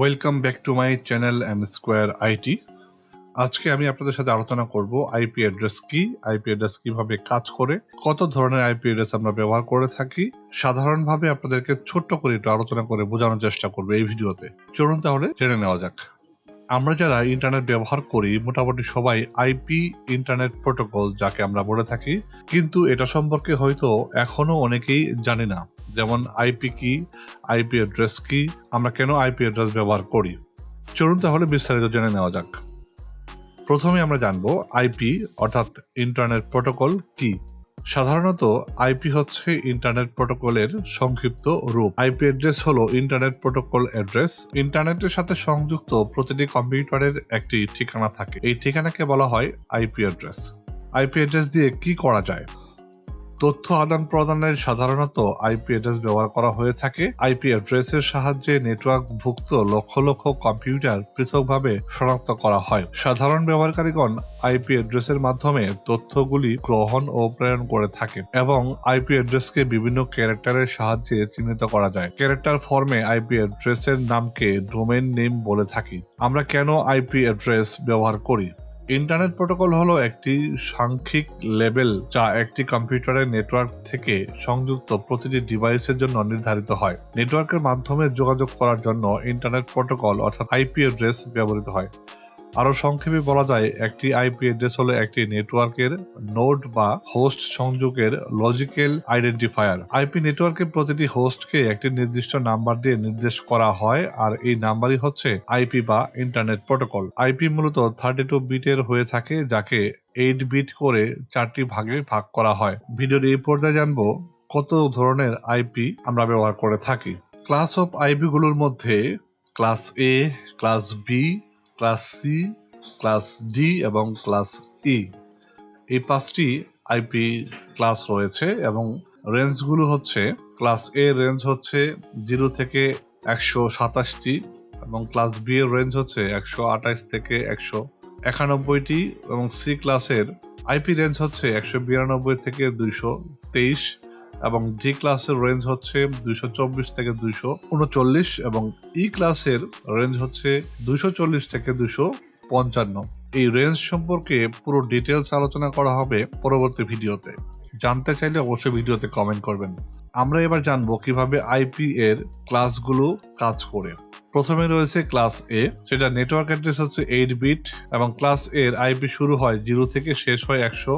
Welcome back to my channel M square IT আজকে আমি আপনাদের সাথে আলোচনা করব আইপি অ্যাড্রেস কি আইপি অ্যাড্রেস কীভাবে কাজ করে, কত ধরনের আইপি অ্যাড্রেস আমরা ব্যবহার করে থাকি, সাধারণভাবে আপনাদেরকে ছোট্ট করে একটু আলোচনা করে বোঝানোর চেষ্টা করব এই ভিডিওতে। চলুন তাহলে জেনে নেওয়া যাক। আমরা যারা ইন্টারনেট ব্যবহার করি, মোটামুটি সবাই আইপি ইন্টারনেট প্রোটোকল যাকে আমরা বলে থাকি, কিন্তু এটা সম্পর্কে হয়তো এখনও অনেকেই জানে না। যেমন আইপি কি আইপি অ্যাড্রেস কি আমরা কেন আইপি অ্যাড্রেস ব্যবহার করি? চলুন তাহলে বিস্তারিত জেনে নেওয়া যাক। প্রথমে আমরা জানব আইপি অর্থাৎ ইন্টারনেট প্রোটোকল কি? সাধারণত আইপি হচ্ছে ইন্টারনেট প্রোটোকলের সংক্ষিপ্ত রূপ। আইপি অ্যাড্রেস হলো ইন্টারনেট প্রোটোকল অ্যাড্রেস ইন্টারনেটের সাথে সংযুক্ত প্রতিটি কম্পিউটারের একটি ঠিকানা থাকে। এই ঠিকানাকে বলা হয় আইপি অ্যাড্রেস আইপি অ্যাড্রেস দিয়ে কি করা যায়? তথ্য আদান প্রদানের সাধারণত আইপি অ্যাড্রেস ব্যবহার করা হয়ে থাকে। আইপি অ্যাড্রেসের সাহায্যে নেটওয়ার্কভুক্ত লক্ষ লক্ষ কম্পিউটার পৃথকভাবে শনাক্ত করা হয়। সাধারণ ব্যবহারকারীগণ আইপি অ্যাড্রেসের মাধ্যমে তথ্যগুলি গ্রহণ ও প্রেরণ করে থাকে এবং আইপি অ্যাড্রেসকে বিভিন্ন ক্যারেক্টারের সাহায্যে চিহ্নিত করা যায়। ক্যারেক্টার ফর্মে আইপি অ্যাড্রেসের নামকে ডোমেন নেম বলে থাকি। আমরা কেন আইপি অ্যাড্রেস ব্যবহার করি? ইন্টারনেট প্রোটোকল হলো একটি সাংখ্যিক লেভেল যা একটি কম্পিউটারের নেটওয়ার্ক থেকে সংযুক্ত প্রতিটি ডিভাইসের জন্য নির্ধারিত হয়। নেটওয়ার্কের মাধ্যমে যোগাযোগ করার জন্য ইন্টারনেট প্রোটোকল অর্থাৎ আইপি অ্যাড্রেস ব্যবহৃত হয়। আরও সংক্ষেপে বলা যায়, একটি আইপি অ্যাড্রেস হলো একটি নেটওয়ার্কের নোড বা হোস্ট সংযোগের লজিক্যাল আইডেন্টিফায়ার আইপি নেটওয়ার্কের প্রতিটি হোস্টকে একটি নির্দিষ্ট নাম্বার দিয়ে নির্দেশ করা হয়, আর এই নাম্বারই হচ্ছে আইপি বা ইন্টারনেট প্রোটোকল আইপি মূলত থার্টি টু বিটের হয়ে থাকে, যাকে এইট বিট করে চারটি ভাগে ভাগ করা হয়। ভিডিওর এই পর্যায়ে জানব, কত ধরনের আইপি আমরা ব্যবহার করে থাকি। ক্লাস অফ আইপি গুলোর মধ্যে class A class B class C, class D এবং ক্লাস ই। এই পাঁচটি আইপি ক্লাস রয়েছে এবং রেঞ্জগুলো হচ্ছে, ক্লাস এ রেঞ্জ হচ্ছে জিরো থেকে একশো সাতাশটি এবং ক্লাস বি এর রেঞ্জ হচ্ছে একশো আঠাশ থেকে একশো একানব্বইটি এবং সি ক্লাসের আইপি রেঞ্জ হচ্ছে একশো বিরানব্বই থেকে দুইশো তেইশ। এবং ডি ক্লাসের রেঞ্জ হচ্ছে দুইশো চব্বিশ থেকে দুইশো উনচল্লিশ এবং ই ক্লাসের রেঞ্জ হচ্ছে দুইশো চল্লিশ থেকে দুইশো পঞ্চান্ন। এই রেঞ্জ সম্পর্কে পুরো ডিটেলস আলোচনা করা হবে পরবর্তী ভিডিওতে। জানতে চাইলে অবশ্যই ভিডিওতে কমেন্ট করবেন। আমরা এবার জানব কীভাবে আইপি এর ক্লাসগুলো কাজ করে। প্রথমে রয়েছে ক্লাস এ সেটা নেটওয়ার্ক অ্যাড্রেস হচ্ছে এইট বিট এবং ক্লাস এর আইপি শুরু হয় জিরো থেকে শেষ হয় একশো।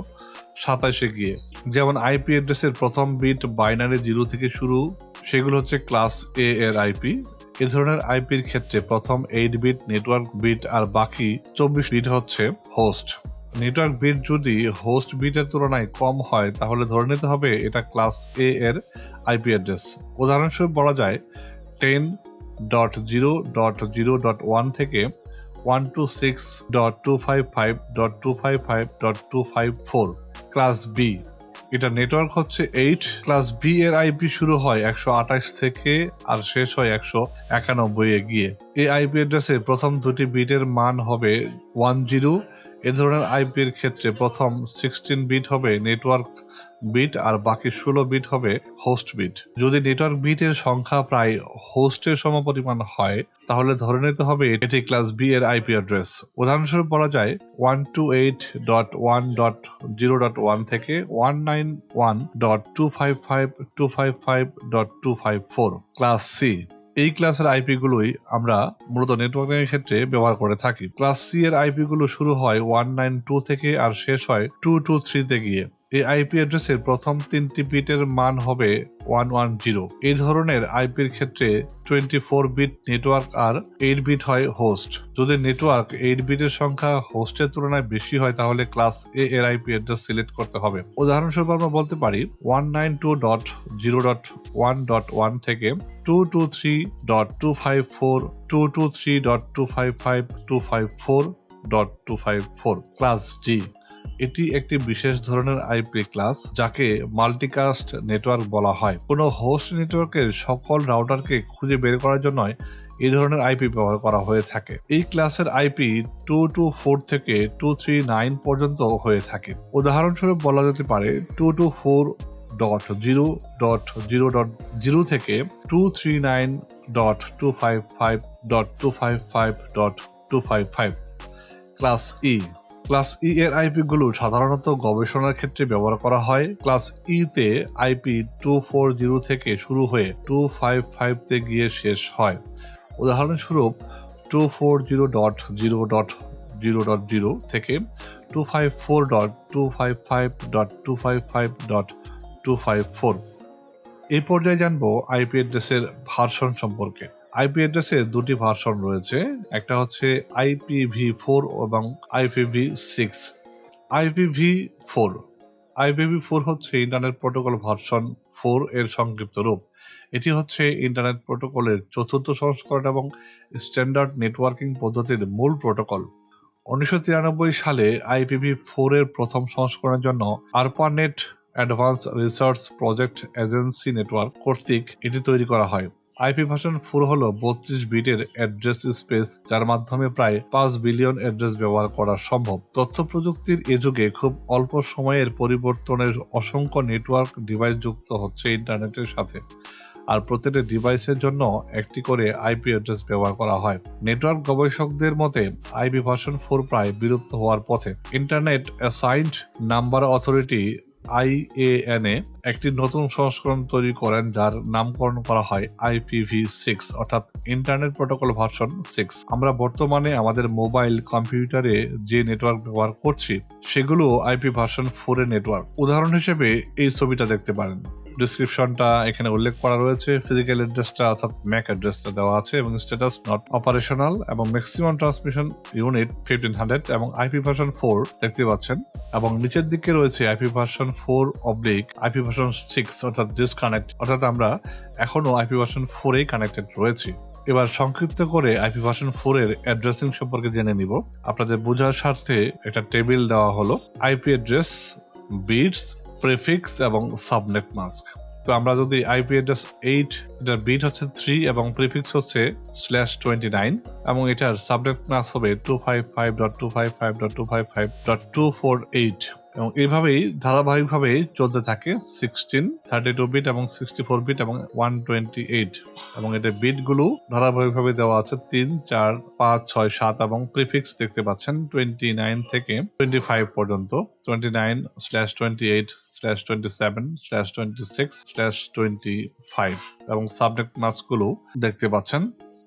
সাতাশে গিয়ে। যেমন আইপি অ্যাড্রেসের প্রথম বিট বাইনারি জিরো থেকে শুরু, সেগুলো হচ্ছে ক্লাস এ এর আইপি এ ধরনের আইপির ক্ষেত্রে প্রথম এইট বিট নেটওয়ার্ক বিট আর বাকি চব্বিশ বিট হচ্ছে হোস্ট নেটওয়ার্ক বিট যদি হোস্ট বিটের তুলনায় কম হয়, তাহলে ধরে নিতে হবে এটা ক্লাস এ এর আইপি অ্যাড্রেস উদাহরণস্বরূপ বলা যায় ten dot zero dot zero dot one থেকে one two six dot two five five dot two five five dot two five four class B এটা নেটওয়ার্ক হচ্ছে এইট ক্লাস বি এর IP শুরু হয় একশো আঠাশ থেকে আর শেষ হয় একশো একানব্বই এ গিয়ে। এই আইপি অ্যাড্রেসে প্রথম দুটি বিটের মান হবে ওয়ান জিরো এ ধরনের আইপি এর ক্ষেত্রে প্রথম সিক্সটিন বিট হবে নেটওয়ার্ক বিট আর বাকি ষোলো বিট হবে হোস্ট বিট যদি নেটওয়ার্ক বিটের সংখ্যা প্রায় হোস্টের সমপরিমাণ হয়, তাহলে ধরে নিতে হবে এটি ক্লাস বি এর আইপি অ্যাড্রেস উদাহরণস্বরূপ বলা যায় one two eight dot one dot zero dot one থেকে one nine one dot two five five two five five dot two five four class C এই ক্লাসের আইপি গুলোই আমরা মূলত নেটওয়ার্কিং এর ক্ষেত্রে ব্যবহার করে থাকি। ক্লাস সি এর আইপি গুলো শুরু হয় ওয়ান নাইন টু থেকে আর শেষ হয় টু টু থ্রিতে গিয়ে। এই আইপি অ্যাড্রেসের প্রথম তিনটি বিটের মান হবে ওয়ান ওয়ান জিরো। এই ধরনের আইপির ক্ষেত্রে টোয়েন্টি ফোর বিট নেটওয়ার্ক আর এইট বিট হয় হোস্ট। যদি নেটওয়ার্ক এইট বিটের সংখ্যা হোস্টের তুলনায় বেশি হয়, তাহলে ক্লাস এ এর আইপি অ্যাড্রেস সিলেক্ট করতে হবে। উদাহরণস্বরূপ আমরা বলতে পারি one nine two dot zero dot one dot one থেকে two two three dot two five four, two two three dot two five five, two five four dot two five four, class D এটি একটি বিশেষ ধরনের IP class যাকে multicast network বলা হয়। কোনো host নেটওয়ার্কের সকল রাউটারকে খুঁজে বের করার জন্য এই ধরনের আইপি ব্যবহার করা হয়ে থাকে। এই ক্লাসের আইপি টু টু ফোর থেকে টু থ্রি নাইন পর্যন্ত হয়ে থাকে। উদাহরণস্বরূপ বলা যেতে পারে two two four dot zero dot zero dot zero থেকে two three nine dot two five five dot two five five dot two five five. Class E class E এর IP গুলো সাধারণত গবেষণার ক্ষেত্রে ব্যবহার করা হয়। ক্লাস ই তে আইপি টু ফোর জিরো থেকে শুরু হয়ে টু ফাইভ ফাইভ তে গিয়ে শেষ হয়। উদাহরণস্বরূপ two four zero dot zero dot zero dot zero থেকে two five four dot two five five dot two five five dot two five four এই পর্যায়ে জানব আইপি অ্যাড্রেসের ভার্সন সম্পর্কে। আইপি অ্যাড্রেসের দুটি ভার্সন রয়েছে। একটা হচ্ছে আইপিভি ফোর এবং IPv six IPv four IPv four হচ্ছে ইন্টারনেট প্রোটোকল ভার্সন ফোর এর সংক্ষিপ্ত রূপ। এটি হচ্ছে ইন্টারনেট প্রোটোকলের চতুর্থ সংস্করণ এবং স্ট্যান্ডার্ড নেটওয়ার্কিং পদ্ধতির মূল প্রোটোকল উনিশশো তিরানব্বই সালে আইপিভি ফোর এর প্রথম সংস্করণের জন্য ARPANET advance research project agency network কর্তৃক এটি তৈরি করা হয়। আইপি ভার্সন ফোর হল বত্রিশ বিটের অ্যাড্রেস স্পেস, যার মাধ্যমে প্রায় পাঁচ বিলিয়ন অ্যাড্রেস ব্যবহার করা সম্ভব। তথ্য প্রযুক্তির এ যুগে খুব অল্প সময়ের পরিবর্তনের অসংখ্য নেটওয়ার্ক ডিভাইস যুক্ত হচ্ছে ইন্টারনেটের সাথে, আর প্রতিটি ডিভাইসের জন্য একটি করে আইপি অ্যাড্রেস ব্যবহার করা হয়। নেটওয়ার্ক গবেষকদের মতে, আইপি ভার্সন ফোর প্রায় বিলুপ্ত হওয়ার পথে internet assigned number authority IANA একটি নতুন সংস্করণ তৈরি করেন যার নামকরণ করা হয় আইপিভি সিক্স, অর্থাৎ ইন্টারনেট প্রোটোকল ভার্সন সিক্স। আমরা বর্তমানে আমাদের মোবাইল, কম্পিউটারে যে নেটওয়ার্ক ব্যবহার করছি, সেগুলো আইপি ভার্সন ফোর এর নেটওয়ার্ক। উদাহরণ হিসেবে এই ছবিটা দেখতে পারেন। ডিসক্রিপশনটা এখানে উল্লেখ করা রয়েছে। ফিজিক্যাল অ্যাড্রেসটা অর্থাৎ ম্যাক অ্যাড্রেসটা দেওয়া আছে এবং স্ট্যাটাস নট অপারেশনাল এবং maximum transmission unit fifteen hundred এবং আইপি ভার্সন ফোর দেখতে পাচ্ছেন। এবং নিচের দিকে রয়েছে IP version four oblique IP version six অর্থাৎ ডিসকানেক্ট অর্থাৎ আমরা এখনও আইপি ভার্সন ফোরেই কানেক্টেড রয়েছি। এবার সংক্ষিপ্ত করে আইপি ভার্সন ফোর এর অ্যাড্রেসিং সম্পর্কে জেনে নিব। আপনাদের বোঝার স্বার্থে একটা টেবিল দেওয়া হলো। আইপি অ্যাড্রেস বিটস প্রেফিক্স এবং সাবনেট মাস্ক তো আমরা যদি আইপি অ্যাড্রেস এইট এটার বিট হচ্ছে থ্রি এবং প্রিফিক্স হচ্ছে স্ল্যাশ টোয়েন্টি নাইন এবং এটার সাবনেট মাস্ক হবে two five five dot two five five dot two five five dot two four eight এবং এইভাবেই ধারাবাহিকভাবে চলতে থাকে সিক্সটিন থার্টি টু বিট এবং সিক্সটি ফোর বিট এবং ওয়ান টোয়েন্টি এইট এবং এতে বিটগুলো ধারাবাহিকভাবে দেওয়া আছে তিন, চার, পাঁচ, ছয়, সাত এবং প্রিফিক্স দেখতে পাচ্ছেন টোয়েন্টি নাইন থেকে টোয়েন্টি ফাইভ পর্যন্ত twenty nine slash twenty eight slash twenty seven slash twenty six slash twenty five এবং সাবজেক্ট মার্কসগুলো দেখতে পাচ্ছেন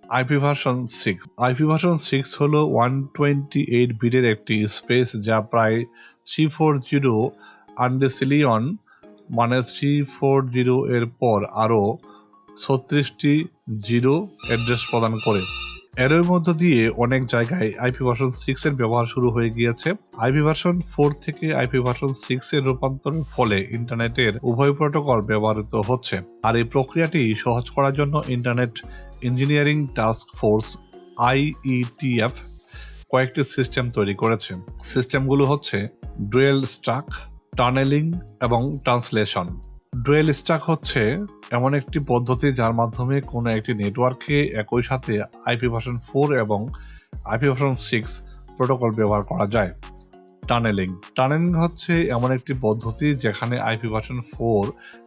IP version six IP version six হলো ওয়ান টোয়েন্টি এইট বিটের একটি স্পেস যা প্রায় থ্রি ফোর জিরো আন্ডেসিলিয়ন মানে থ্রি ফোর জিরো এর পর আরও ছত্রিশটি জিরো অ্যাড্রেস প্রদান করে। এর মধ্য দিয়ে অনেক জায়গায় আইপি ভার্সন সিক্স এর ব্যবহার শুরু হয়ে গিয়েছে। আইপি ভার্সন ফোর থেকে আইপি ভার্সন সিক্স এর রূপান্তরের ফলে ইন্টারনেটের উভয় প্রোটোকল ব্যবহৃত হচ্ছে। আর এই প্রক্রিয়াটি সহজ করার জন্য internet engineering task force IETF কয়েকটি সিস্টেম তৈরি করেছে। সিস্টেমগুলো হচ্ছে ডুয়েল স্ট্রাক, টানেলিং এবং ট্রান্সলেশন। ডুয়েল স্ট্রাক হচ্ছে এমন একটি পদ্ধতি যার মাধ্যমে কোনো একটি নেটওয়ার্কে একই সাথে আইপি ভার্সন ফোর এবং আইপি ভার্সন সিক্স প্রোটোকল ব্যবহার করা যায়। টানেলিং টানেলিং হচ্ছে এমন একটি পদ্ধতি যেখানে আইপি ভার্সন ফোর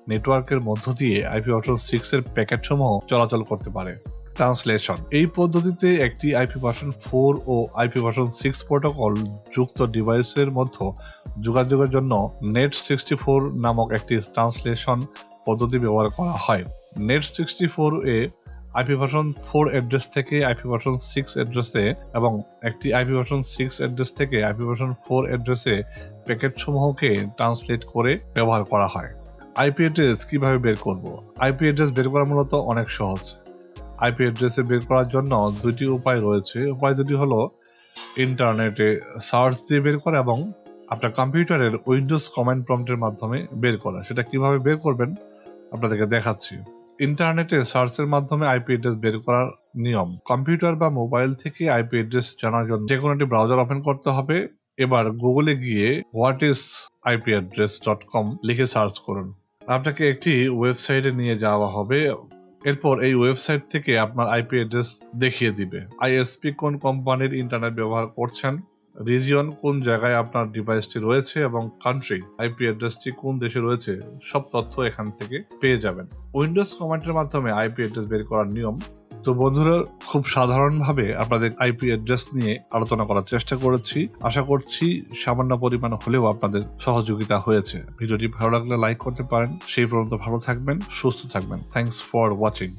নেটওয়ার্কের মধ্য দিয়ে আইপি ভার্সন সিক্সের প্যাকেটসমূহ প্যাকেট চলাচল করতে পারে। ট্রান্সলেশন এই পদ্ধতিতে একটি আইপি ভার্সন ফোর ও আইপি ভার্সন সিক্স প্রোটোকল যুক্ত ডিভাইসের মধ্যে যোগাযোগের জন্য নেট সিক্সটি ফোর নামক একটি ট্রান্সলেশন পদ্ধতি ব্যবহার করা হয়। নেট সিক্সটি ফোর এ আইপি ভার্সন ফোর অ্যাড্রেস থেকে আইপি ভার্সন সিক্স অ্যাড্রেসে এবং একটি আইপি ভার্সন সিক্স অ্যাড্রেস থেকে আইপি ভার্সন ফোর অ্যাড্রেসে প্যাকেট সমূহকে ট্রান্সলেট করে ব্যবহার করা হয়। আইপি অ্যাড্রেস কীভাবে বের করব? আইপি অ্যাড্রেস বের করা মূলত অনেক সহজ। আইপি অ্যাড্রেসে বের করার জন্য দুটি উপায় রয়েছে। উপায় দুটি হলো, ইন্টারনেটে সার্চ দিয়ে বের করা এবং আপনার কম্পিউটারের উইন্ডোজ কমান্ড প্রম্পটের মাধ্যমে বের করা। সেটা কীভাবে বের করবেন আপনাদেরকে দেখাচ্ছি। ইন্টারনেটে সার্চের মাধ্যমে আইপি অ্যাড্রেস বের করার নিয়ম। কম্পিউটার বা মোবাইল থেকে আইপি অ্যাড্রেস জানার জন্য যে কোনো একটি ব্রাউজার ওপেন করতে হবে। এবার গুগলে গিয়ে what is IP address dot com লিখে সার্চ করুন। আপনাকে একটি ওয়েবসাইটে নিয়ে যাওয়া হবে। এরপর এই ওয়েবসাইট থেকে আপনার আইপি অ্যাড্রেস দেখিয়ে দিবে। আইএসপি কোন কোম্পানির ইন্টারনেট ব্যবহার করছেন? রিজিয়ন কোন জায়গায় আপনার ডিভাইসটি রয়েছে? এবং কান্ট্রি আইপি অ্যাড্রেসটি কোন দেশে রয়েছে? সব তথ্য এখান থেকে পেয়ে যাবেন। উইন্ডোজ কমান্ডের মাধ্যমে আইপি অ্যাড্রেস বের করার নিয়ম তো বন্ধুরা, খুব সাধারণভাবে আপনাদের আইপি অ্যাড্রেস নিয়ে আলোচনা করার চেষ্টা করেছি। আশা করছি সামান্য পরিমাণ হলেও আপনাদের সহযোগিতা হয়েছে। ভিডিওটি ভালো লাগলে লাইক করতে পারেন। সেই পর্যন্ত ভালো থাকবেন, সুস্থ থাকবেন। Thanks for watching